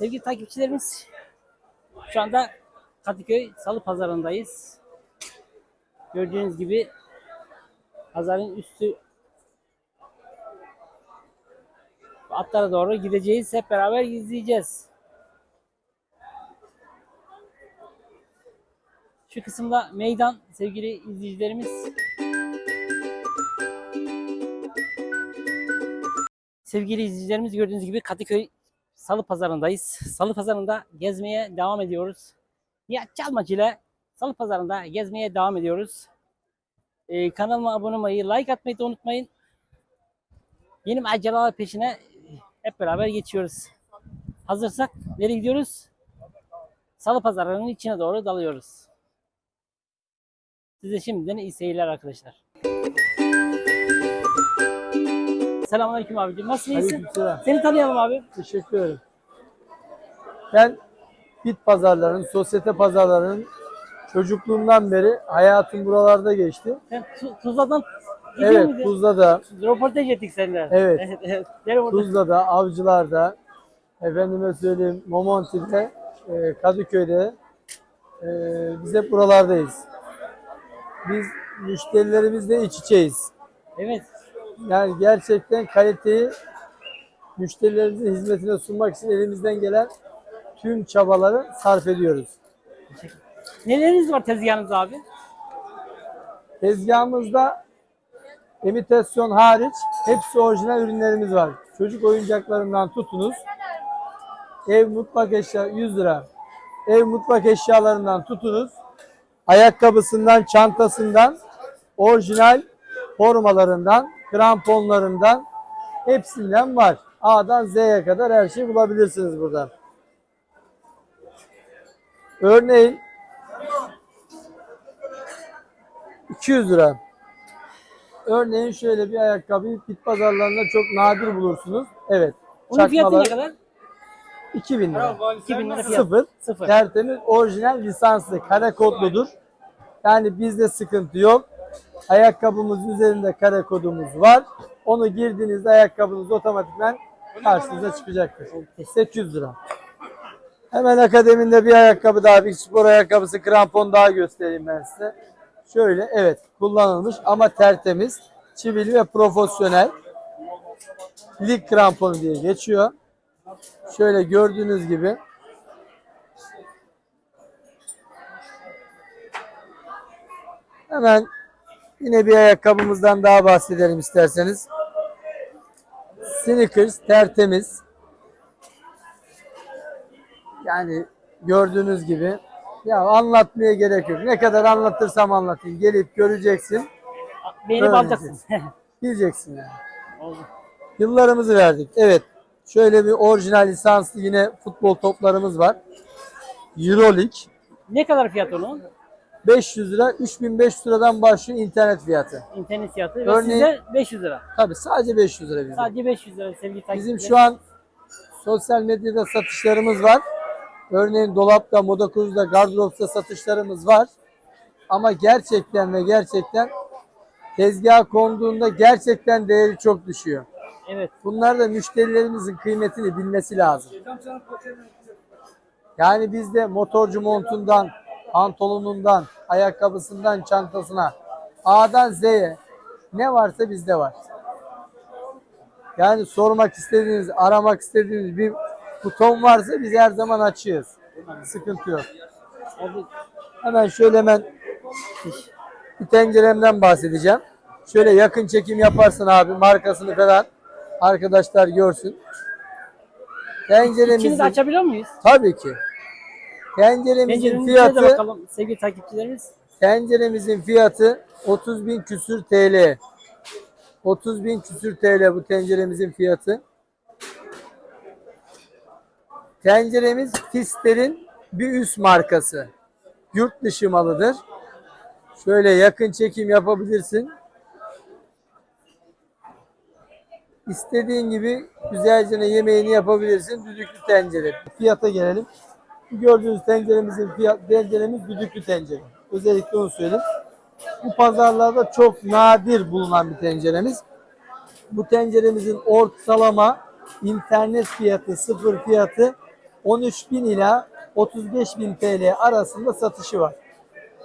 Sevgili takipçilerimiz, şu anda Kadıköy Salı Pazarı'ndayız. Gördüğünüz gibi pazarın üstü atlara doğru gideceğiz. Hep beraber izleyeceğiz. Şu kısımda meydan sevgili izleyicilerimiz. Sevgili izleyicilerimiz gördüğünüz gibi Kadıköy Salı Pazarı'ndayız. Salı Pazarı'nda gezmeye devam ediyoruz. Nihat Çalmacı ile Salı Pazarı'nda gezmeye devam ediyoruz. Ee, kanalıma abone olmayı, like atmayı da unutmayın. Yeni maceralar peşine hep beraber geçiyoruz. Hazırsak nereye gidiyoruz? Salı Pazarı'nın içine doğru dalıyoruz. Size şimdiden iyi seyirler arkadaşlar. Selamünaleyküm abicim. Nasılsın? iyisin? Aleykümselam. Seni tanıyalım abi. Teşekkür ederim. Ben bit pazarlarının, sosyete pazarlarının çocukluğumdan beri hayatım buralarda geçti. Sen Tu- Tuzla'dan gidiyor Evet, muydun? Tuzla'da, Röportaj ettik seninle. Evet. evet. Gel burada. Tuzla'da, Avcılar'da, efendime söyleyeyim Momonti'de, e, Kadıköy'de e, biz hep buralardayız. Biz müşterilerimizle iç içeyiz. Evet. Yani gerçekten kaliteyi müşterilerimizin hizmetine sunmak için elimizden gelen tüm çabaları sarf ediyoruz. Neleriniz var tezgahınızda abi? Tezgahımızda imitasyon hariç hepsi orijinal ürünlerimiz var. Çocuk oyuncaklarından tutunuz. Ev mutfak eşya 100 lira. Ev mutfak eşyalarından tutunuz. Ayakkabısından, çantasından, orijinal formalarından, kramponlarından hepsinden var. A'dan Z'ye kadar her şeyi bulabilirsiniz burada. Örneğin 200 lira. Örneğin şöyle bir ayakkabıyı bit pazarlarında çok nadir bulursunuz. Evet. Onun fiyatı ne kadar? 2000 lira. 2000 lira fiyat. Sıfır. Sıfır. Tertemiz orijinal lisanslı kare kodludur. Yani bizde sıkıntı yok. Ayakkabımız üzerinde kare kodumuz var. Onu girdiğinizde ayakkabınız otomatikman karşınıza çıkacaktır. 800 lira. Hemen akademinde bir ayakkabı daha, bir spor ayakkabısı, krampon daha göstereyim ben size. Şöyle evet kullanılmış ama tertemiz, çivili ve profesyonel. Lig kramponu diye geçiyor. Şöyle gördüğünüz gibi Hemen yine bir ayakkabımızdan daha bahsedelim isterseniz. Sneakers tertemiz. Yani gördüğünüz gibi ya anlatmaya gerek yok. Ne kadar anlatırsam anlatayım. Gelip göreceksin. Öyle alacaksın. Bileceksin yani. Oldu. Yıllarımızı verdik. Evet. Şöyle bir orijinal lisanslı yine futbol toplarımız var. Euroleague. ne kadar fiyat onun? 500 lira, 3500 liradan başlıyor internet fiyatı. İnternet fiyatı. Ve Örneğin- sizde 500 lira. Tabii sadece 500 lira bizim. Sadece 500 lira sevgili takipçiler. Bizim şu an sosyal medyada satışlarımız var. Örneğin dolapta, moda kurucuda, gardıropta satışlarımız var. Ama gerçekten ve gerçekten tezgaha konduğunda gerçekten değeri çok düşüyor. Evet. Bunlar da müşterilerimizin kıymetini bilmesi lazım. Yani bizde motorcu montundan, pantolonundan, ayakkabısından, çantasına, A'dan Z'ye ne varsa bizde var. Yani sormak istediğiniz, aramak istediğiniz bir buton varsa biz her zaman açığız. Sıkıntı yok. Hemen şöyle hemen bir tenceremden bahsedeceğim. Şöyle yakın çekim yaparsın abi markasını falan arkadaşlar görsün. İçini Tenceremizin de açabiliyor muyuz? tabii ki. Tenceremizin de fiyatı bakalım sevgili takipçilerimiz. tenceremizin fiyatı 30 bin küsür TL. 30 bin küsür TL bu tenceremizin fiyatı. Tenceremiz Fister'in bir üst markası. Yurt dışı malıdır. Şöyle yakın çekim yapabilirsin. İstediğin gibi güzelce yemeğini yapabilirsin. Düdüklü tencere. Fiyata gelelim. Gördüğünüz tenceremizin fiyat, tenceremiz düdüklü tencere. Özellikle onu söyleyeyim. Bu pazarlarda çok nadir bulunan bir tenceremiz. Bu tenceremizin ortalama internet fiyatı, sıfır fiyatı 13.000 ila 35.000 TL arasında satışı var.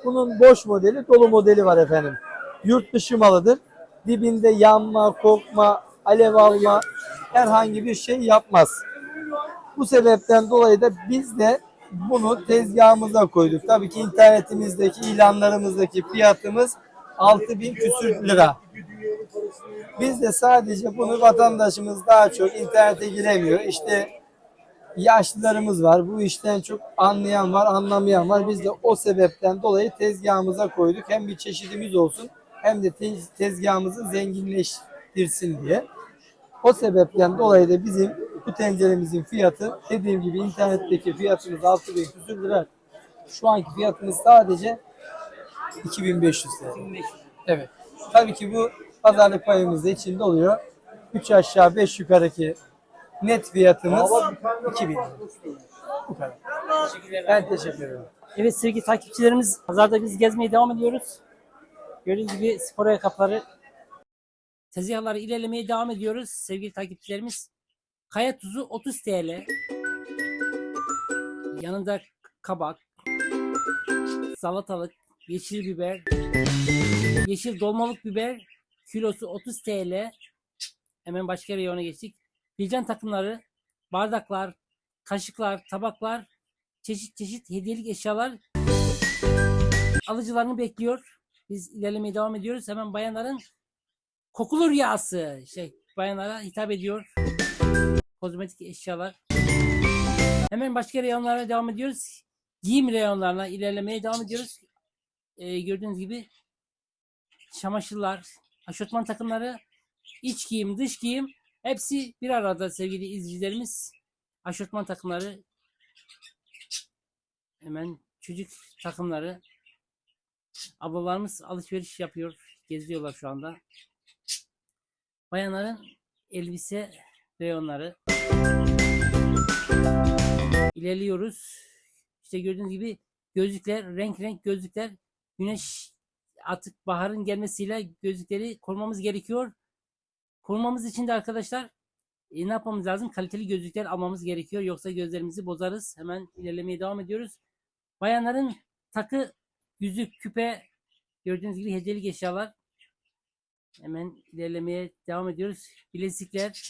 Bunun boş modeli, dolu modeli var efendim. Yurt dışı malıdır. Dibinde yanma, kokma, alev alma herhangi bir şey yapmaz. Bu sebepten dolayı da biz de bunu tezgahımıza koyduk. Tabii ki internetimizdeki ilanlarımızdaki fiyatımız 6000 küsür lira. Biz de sadece bunu vatandaşımız daha çok internete giremiyor. İşte yaşlılarımız var. Bu işten çok anlayan var, anlamayan var. Biz de o sebepten dolayı tezgahımıza koyduk. Hem bir çeşidimiz olsun hem de tez- tezgahımızı zenginleştirsin diye. O sebepten dolayı da bizim bu tenceremizin fiyatı dediğim gibi internetteki fiyatımız 6000 küsür lira. Şu anki fiyatımız sadece 2500 TL. Evet. Tabii ki bu pazarlık payımız da içinde oluyor. 3 aşağı 5 yukarıki net fiyatımız 2000 lira. Bu kadar. Ben teşekkür ederim. Evet sevgili takipçilerimiz pazarda biz gezmeye devam ediyoruz. Gördüğünüz gibi spor ayakkabıları tezgahları ilerlemeye devam ediyoruz sevgili takipçilerimiz. Kaya tuzu 30 TL. Yanında kabak, salatalık, yeşil biber, yeşil dolmalık biber kilosu 30 TL. Hemen başka reyona geçtik. Filcan takımları, bardaklar, kaşıklar, tabaklar, çeşit çeşit hediyelik eşyalar alıcılarını bekliyor. Biz ilerlemeye devam ediyoruz. Hemen bayanların kokulu rüyası şey bayanlara hitap ediyor. Kozmetik eşyalar. Hemen başka reyonlara devam ediyoruz. Giyim reyonlarına ilerlemeye devam ediyoruz. Ee, gördüğünüz gibi çamaşırlar, aşortman takımları, iç giyim, dış giyim hepsi bir arada sevgili izleyicilerimiz. Aşortman takımları, Hemen çocuk takımları. Ablalarımız alışveriş yapıyor. Geziyorlar şu anda. Bayanların elbise reyonları. İlerliyoruz. İşte gördüğünüz gibi gözlükler, renk renk gözlükler. Güneş artık baharın gelmesiyle gözlükleri korumamız gerekiyor. Korumamız için de arkadaşlar e, ne yapmamız lazım? Kaliteli gözlükler almamız gerekiyor. Yoksa gözlerimizi bozarız. Hemen ilerlemeye devam ediyoruz. Bayanların takı, yüzük, küpe gördüğünüz gibi hediyelik eşyalar. Hemen ilerlemeye devam ediyoruz. Bilezikler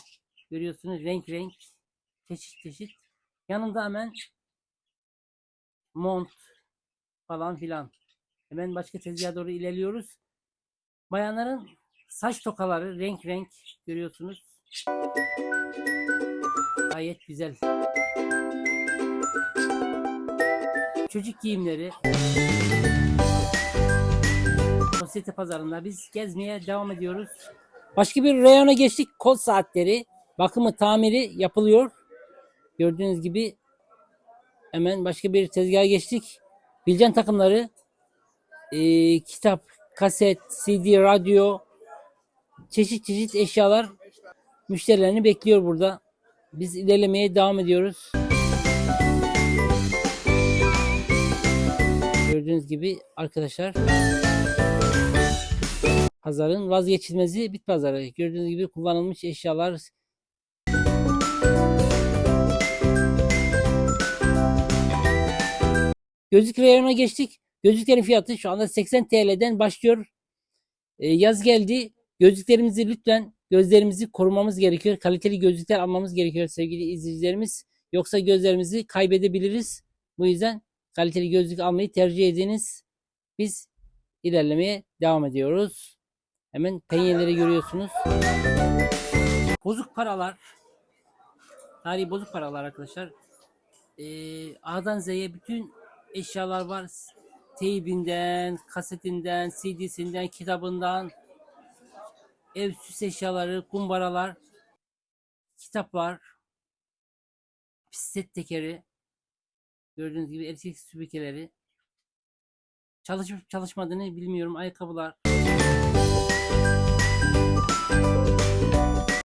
görüyorsunuz renk renk çeşit çeşit. Yanında hemen mont falan filan. Hemen başka tezgaha doğru ilerliyoruz. Bayanların saç tokaları renk renk görüyorsunuz. Gayet güzel. Çocuk giyimleri. Sosyete pazarında biz gezmeye devam ediyoruz. Başka bir reyona geçtik. Kol saatleri. Bakımı tamiri yapılıyor. Gördüğünüz gibi hemen başka bir tezgaha geçtik. Bilcan takımları. eee, kitap, kaset, CD, radyo, çeşit çeşit eşyalar müşterilerini bekliyor burada. Biz ilerlemeye devam ediyoruz. Gördüğünüz gibi arkadaşlar pazarın vazgeçilmezi bit pazarı. Gördüğünüz gibi kullanılmış eşyalar Gözlük reyonuna geçtik. Gözlüklerin fiyatı şu anda 80 TL'den başlıyor. Ee, yaz geldi. Gözlüklerimizi lütfen gözlerimizi korumamız gerekiyor. Kaliteli gözlükler almamız gerekiyor sevgili izleyicilerimiz. Yoksa gözlerimizi kaybedebiliriz. Bu yüzden kaliteli gözlük almayı tercih ediniz. Biz ilerlemeye devam ediyoruz. Hemen penyeleri görüyorsunuz. Bozuk paralar. Tarihi bozuk paralar arkadaşlar. Ee, A'dan Z'ye bütün eşyalar var. Teybinden, kasetinden, CD'sinden, kitabından, ev süs eşyaları, kumbaralar, kitaplar, bisiklet tekeri, gördüğünüz gibi elektrik süpürgeleri, çalışıp çalışmadığını bilmiyorum, ayakkabılar,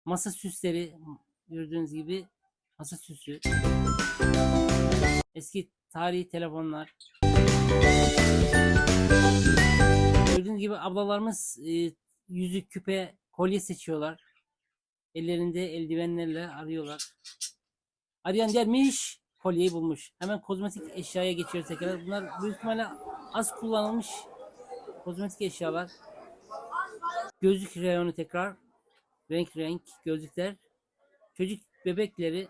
masa süsleri, gördüğünüz gibi masa süsü, eski tarihi telefonlar, gördüğünüz gibi ablalarımız e, yüzük, küpe, kolye seçiyorlar. Ellerinde eldivenlerle arıyorlar. Arayan dermiş kolyeyi bulmuş. Hemen kozmetik eşyaya geçiyoruz tekrar. Bunlar büyük ihtimalle az kullanılmış kozmetik eşyalar. Gözlük reyonu tekrar. Renk renk gözlükler. Çocuk bebekleri.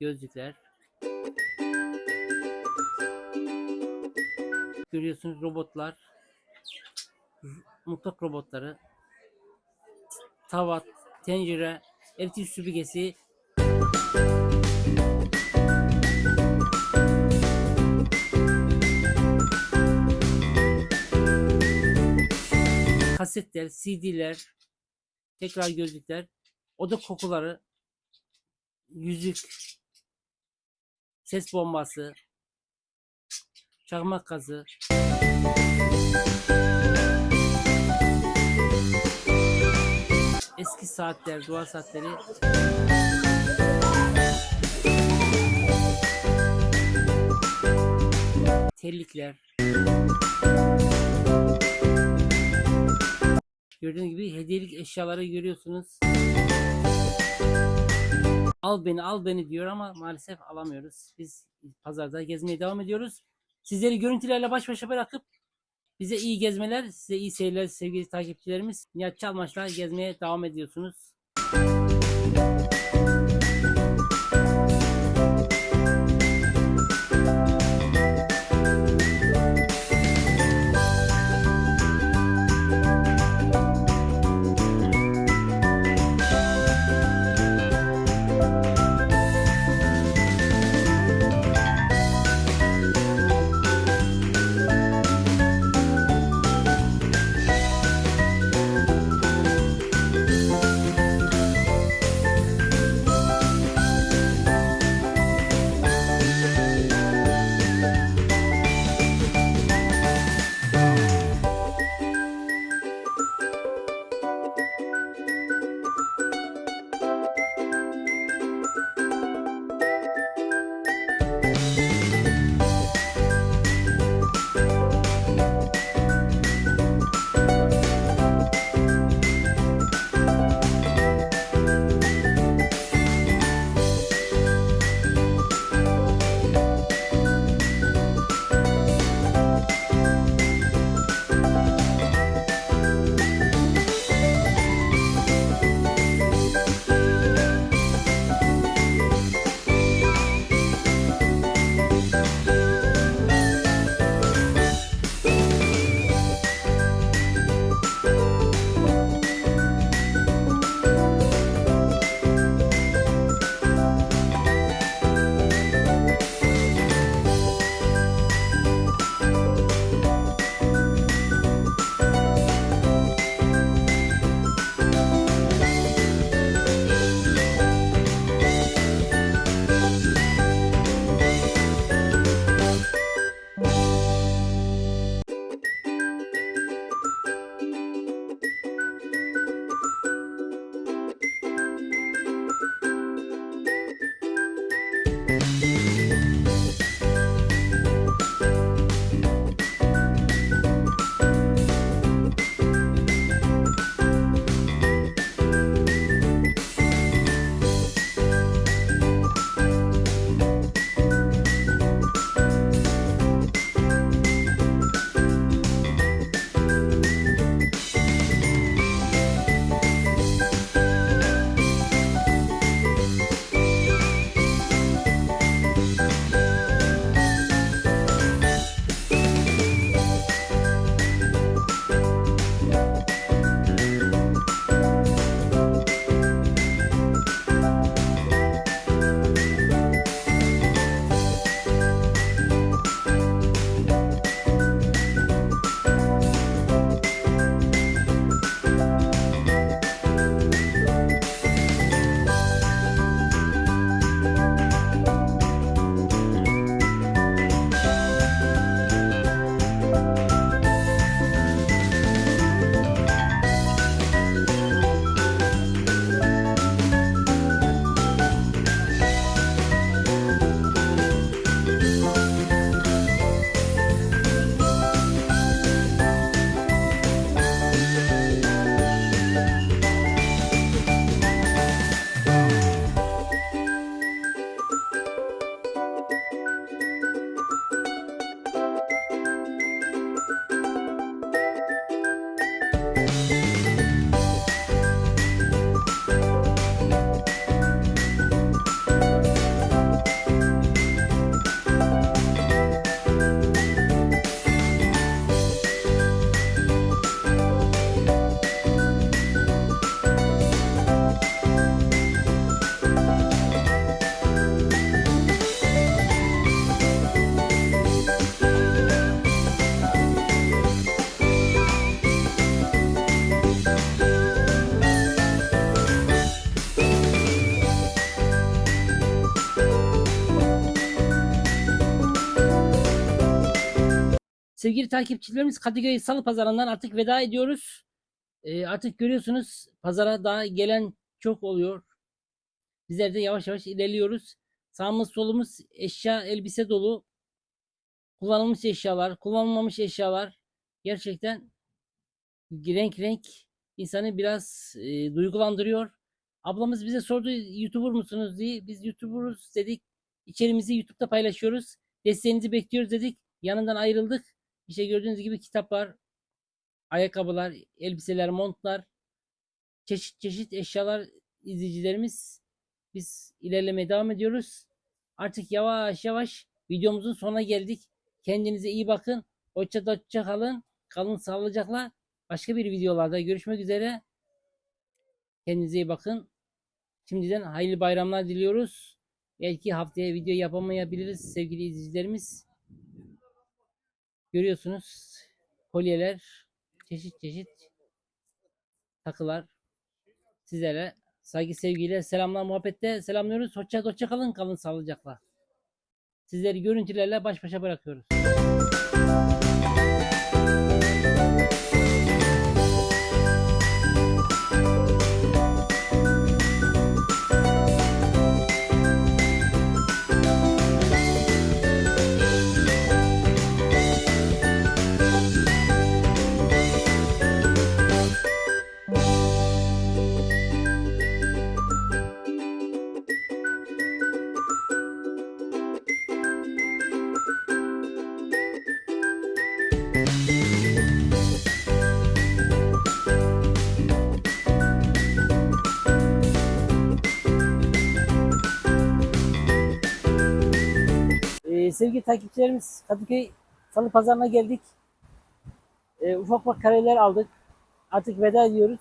Gözlükler. Görüyorsunuz robotlar. Mutfak robotları. Tava, tencere, elektrik süpürgesi, kasetler, CD'ler, tekrar gözlükler, oda kokuları, yüzük, ses bombası, çakmak gazı, eski saatler, duvar saatleri, terlikler, Gördüğünüz gibi hediyelik eşyaları görüyorsunuz. Al beni al beni diyor ama maalesef alamıyoruz. Biz pazarda gezmeye devam ediyoruz. Sizleri görüntülerle baş başa bırakıp bize iyi gezmeler, size iyi seyirler sevgili takipçilerimiz. Nihat Çalmaç'la gezmeye devam ediyorsunuz. Sevgili takipçilerimiz Kadıköy Salı Pazarı'ndan artık veda ediyoruz. Ee, artık görüyorsunuz pazara daha gelen çok oluyor. Bizler de yavaş yavaş ilerliyoruz. Sağımız solumuz eşya, elbise dolu. Kullanılmış eşyalar, kullanılmamış eşyalar. Gerçekten renk renk insanı biraz e, duygulandırıyor. Ablamız bize sordu YouTuber musunuz diye. Biz YouTuber'uz dedik. İçerimizi YouTube'da paylaşıyoruz. Desteğinizi bekliyoruz dedik. Yanından ayrıldık. İşte gördüğünüz gibi kitaplar, ayakkabılar, elbiseler, montlar, çeşit çeşit eşyalar izleyicilerimiz. Biz ilerlemeye devam ediyoruz. Artık yavaş yavaş videomuzun sonuna geldik. Kendinize iyi bakın. Hoşça hoşça kalın. Kalın sağlıcakla. Başka bir videolarda görüşmek üzere. Kendinize iyi bakın. Şimdiden hayırlı bayramlar diliyoruz. Belki haftaya video yapamayabiliriz sevgili izleyicilerimiz. Görüyorsunuz kolyeler, çeşit çeşit takılar sizlere saygı sevgiyle selamlar muhabbette selamlıyoruz. Hoşça hoşça kalın kalın sağlıcakla. Sizleri görüntülerle baş başa bırakıyoruz. Sevgili takipçilerimiz Kadıköy Salı Pazarı'na geldik. Ee, ufak ufak kareler aldık. Artık veda ediyoruz.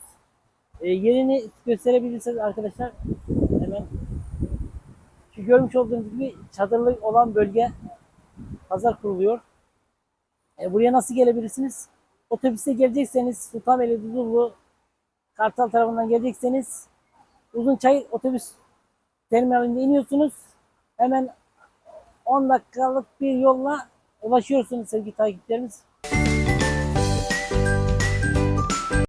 Ee, yerini gösterebilirsiniz arkadaşlar. Hemen şu görmüş olduğunuz gibi çadırlı olan bölge pazar kuruluyor. Ee, buraya nasıl gelebilirsiniz? Otobüste gelecekseniz Sultanbeyli Duzullu Kartal tarafından gelecekseniz Uzunçayır otobüs terminalinde iniyorsunuz. Hemen 10 dakikalık bir yolla ulaşıyorsunuz sevgili takipçilerimiz.